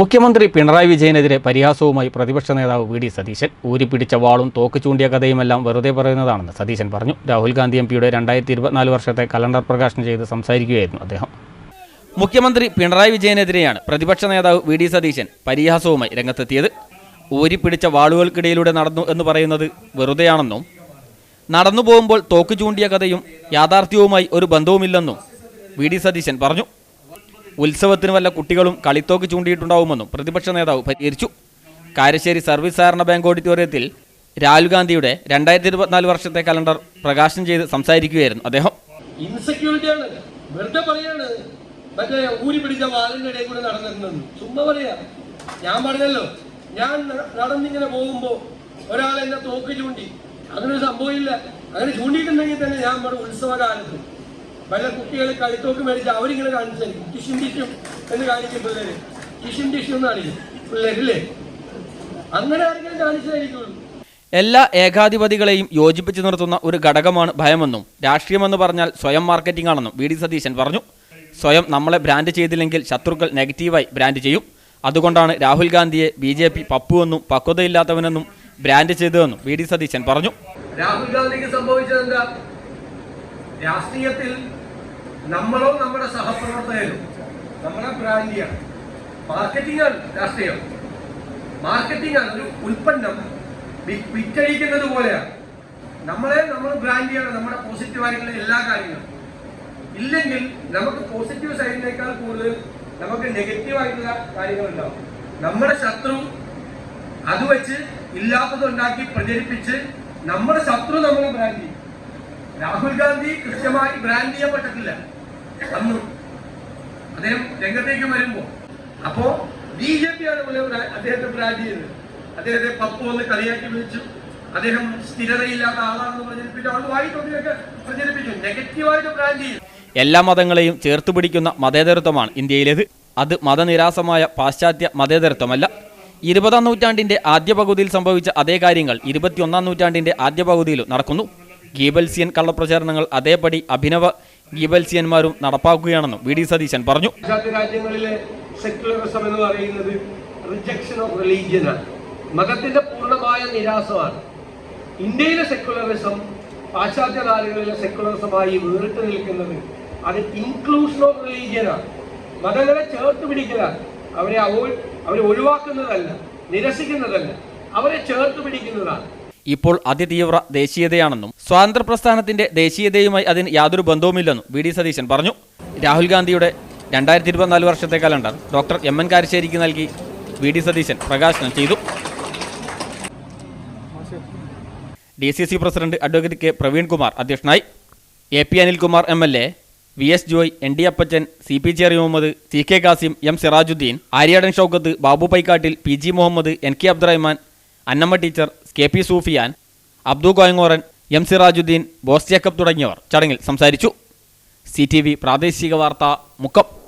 മുഖ്യമന്ത്രി പിണറായി വിജയനെതിരെ പരിഹാസവുമായി പ്രതിപക്ഷ നേതാവ് വി ഡി സതീശൻ. ഊരിപ്പിടിച്ച വാളും തോക്ക് ചൂണ്ടിയ കഥയുമെല്ലാം വെറുതെ പറയുന്നതാണെന്ന് സതീശൻ പറഞ്ഞു. രാഹുൽ ഗാന്ധി എം പിയുടെ രണ്ടായിരത്തി ഇരുപത്തിനാല് വർഷത്തെ കലണ്ടർ പ്രകാശനം ചെയ്ത് സംസാരിക്കുകയായിരുന്നു അദ്ദേഹം. മുഖ്യമന്ത്രി പിണറായി വിജയനെതിരെയാണ് പ്രതിപക്ഷ നേതാവ് വി ഡി സതീശൻ പരിഹാസവുമായി രംഗത്തെത്തിയത്. ഊരിപ്പിടിച്ച വാളുകൾക്കിടയിലൂടെ നടന്നു എന്ന് പറയുന്നത് വെറുതെയാണെന്നും നടന്നു പോകുമ്പോൾ തോക്ക് ചൂണ്ടിയ കഥയും യാഥാർത്ഥ്യവുമായി ഒരു ബന്ധവുമില്ലെന്നും വി ഡി സതീശൻ പറഞ്ഞു. ഉത്സവത്തിന് വല്ല കുട്ടികളും കളിത്തോക്ക് ചൂണ്ടിയിട്ടുണ്ടാവുമെന്നും പ്രതിപക്ഷ നേതാവ് പരിഹരിച്ചു. കാരശ്ശേരി സർവീസ് സഹകരണ ബാങ്ക് ഓഡിറ്റോറിയത്തിൽ രാഹുൽ ഗാന്ധിയുടെ രണ്ടായിരത്തി ഇരുപത്തിനാല് വർഷത്തെ കലണ്ടർ പ്രകാശനം ചെയ്ത് സംസാരിക്കുകയായിരുന്നു അദ്ദേഹം. ഇൻസെക്യൂരിറ്റിയാണ് മറ്റേ ഇടയിൽ ചുമ്മാ ഞാൻ പറഞ്ഞല്ലോ. ഞാൻ നടന്നിങ്ങനെ പോകുമ്പോ ഒരാൾ എന്നെ തോക്ക് ചൂണ്ടി. അങ്ങനൊരു സംഭവമില്ല അങ്ങനെ ചൂണ്ടിയിട്ടുണ്ടെങ്കിൽ തന്നെ ഞാൻ ഉത്സവകാലത്ത്. വല്ല കുട്ടികളെ കളിത്തോക്ക് മേടിച്ച് അവരിങ്ങനെ കാണിച്ചായിരിക്കും ടിഷും ടിഷും എന്ന് കാണിക്കും പിള്ളേര്. ടിഷും ടിഷും എന്ന് കാണിക്കും പിള്ളേരില്ലേ? അങ്ങനെ ആരെങ്കിലും കാണിച്ചതായിരിക്കുള്ളൂ എല്ലാ ഏകാധിപതികളെയും യോജിപ്പിച്ചു നിർത്തുന്ന ഒരു ഘടകമാണ് ഭയമെന്നും രാഷ്ട്രീയമെന്ന് പറഞ്ഞാൽ സ്വയം മാർക്കറ്റിംഗ് ആണെന്നും വി ഡി സതീശൻ പറഞ്ഞു. സ്വയം നമ്മളെ ബ്രാൻഡ് ചെയ്തില്ലെങ്കിൽ ശത്രുക്കൾ നെഗറ്റീവായി ബ്രാൻഡ് ചെയ്യും. അതുകൊണ്ടാണ് രാഹുൽ ഗാന്ധിയെ ബി ജെ പി പപ്പുവെന്നും പക്വതയില്ലാത്തവനെന്നും ബ്രാൻഡ് ചെയ്തതെന്നും വി ഡി സതീശൻ പറഞ്ഞു. രാഹുൽ ഗാന്ധിക്ക് സംഭവിച്ചത് രാഷ്ട്രീയത്തിൽ നമ്മളോ നമ്മുടെ സഹപ്രവർത്തകരും നമ്മുടെ ബ്രാൻഡിയാണ് മാർക്കറ്റിംഗ് ആണ് രാഷ്ട്രീയം. മാർക്കറ്റിംഗ് ആണ് ഒരു ഉൽപ്പന്നം വിറ്റഴിക്കുന്നത് പോലെയാണ്. നമ്മളെ നമ്മൾ ബ്രാൻഡിയാണ് നമ്മുടെ പോസിറ്റീവായിട്ടുള്ള എല്ലാ കാര്യങ്ങളും. ഇല്ലെങ്കിൽ നമുക്ക് പോസിറ്റീവ് സൈഡിനേക്കാൾ കൂടുതൽ നമുക്ക് നെഗറ്റീവ് ആയിട്ടുള്ള കാര്യങ്ങളുണ്ടാവും നമ്മുടെ ശത്രു അത് വെച്ച് ഇല്ലാത്തത് ഉണ്ടാക്കി പ്രചരിപ്പിച്ച് നമ്മുടെ ശത്രു നമ്മളെ ബ്രാൻഡ് ചെയ്യും. രാഹുൽ ഗാന്ധി കൃത്യമായി ബ്രാൻഡ് ചെയ്യപ്പെട്ടിട്ടില്ല. അന്നും. അദ്ദേഹം രംഗത്തേക്ക് വരുമ്പോ. അപ്പോ ബി ജെ പി ആണ് പോലെ അദ്ദേഹത്തെ ബ്രാൻഡ് ചെയ്തത്. അദ്ദേഹത്തെ പപ്പു വന്ന് കളിയാക്കി വിളിച്ചു. അദ്ദേഹം സ്ഥിരതയില്ലാത്ത ആളാണെന്ന് പ്രചരിപ്പിച്ചു. ആൾ വായി തൊട്ടിയൊക്കെ പ്രചരിപ്പിച്ചു. നെഗറ്റീവായിട്ട് ബ്രാൻഡ് ചെയ്തു. എല്ലാ മതങ്ങളെയും ചേർത്ത് പിടിക്കുന്ന മതേതരത്വമാണ് ഇന്ത്യയിലേത്. അത് മതനിരാസമായ പാശ്ചാത്യ മതേതരത്വമല്ല. ഇരുപതാം നൂറ്റാണ്ടിന്റെ ആദ്യ പകുതിയിൽ സംഭവിച്ച അതേ കാര്യങ്ങൾ ഇരുപത്തിയൊന്നാം നൂറ്റാണ്ടിന്റെ ആദ്യ പകുതിയിലും നടക്കുന്നു. ഗീബൽസിയൻ കള്ളപ്രചാരണങ്ങൾ അതേപടി അഭിനവ ഗീബൽസിയന്മാരും നടപ്പാക്കുകയാണെന്നും വി ഡി സതീശൻ പറഞ്ഞു. എന്ന് റിജക്ഷൻ ഓഫ് റിലീജിയനാണ് മതത്തിന്റെ പൂർണമായ നിരാസമാണ് ഇന്ത്യയിലെ സെക്യുലറിസം പാശ്ചാത്യ നാടുകളിലെ സെക്യുലറിസമായി വേറിട്ട് നിൽക്കുന്നത് അത് ഇൻക്ലൂഷൻ ഓഫ് റിലീജിയനാണ് മതങ്ങളെ ചേർത്ത് പിടിക്കലാണ്. അവരെ അവരെ ഒഴിവാക്കുന്നതല്ല നിരസിക്കുന്നതല്ല അവരെ ചേർത്ത് പിടിക്കുന്നതാണ്. ഇപ്പോൾ അതിതീവ്ര ദേശീയതയാണെന്നും സ്വാതന്ത്ര്യ പ്രസ്ഥാനത്തിന്റെ ദേശീയതയുമായി അതിന് യാതൊരു ബന്ധവുമില്ലെന്നും വി ഡി സതീശൻ പറഞ്ഞു. രാഹുൽ ഗാന്ധിയുടെ രണ്ടായിരത്തി ഇരുപത്തിനാല് വർഷത്തെ കലണ്ടർ ഡോക്ടർ എം എൻ കാരശ്ശേരിക്ക് നൽകി വി ഡി സതീശൻ പ്രകാശനം ചെയ്തു. D C C president advocate K Praveenkumar അധ്യക്ഷനായി. A P Anilkumar M L A V S Joy N D Appachan C P Cherry Muhammad C K Kasim M Sirajuddin Aryadan Shoukath Babu Paikkattil P G Muhammad N K Abdurahman Annamma teacher K P Sufiyan Abdu Koyangoran M Sirajuddin Bose Jacob തുടങ്ങിയവർ ചടങ്ങിൽ സംസാരിച്ചു. C പ്രാദേശിക വാർത്ത മുക്കം.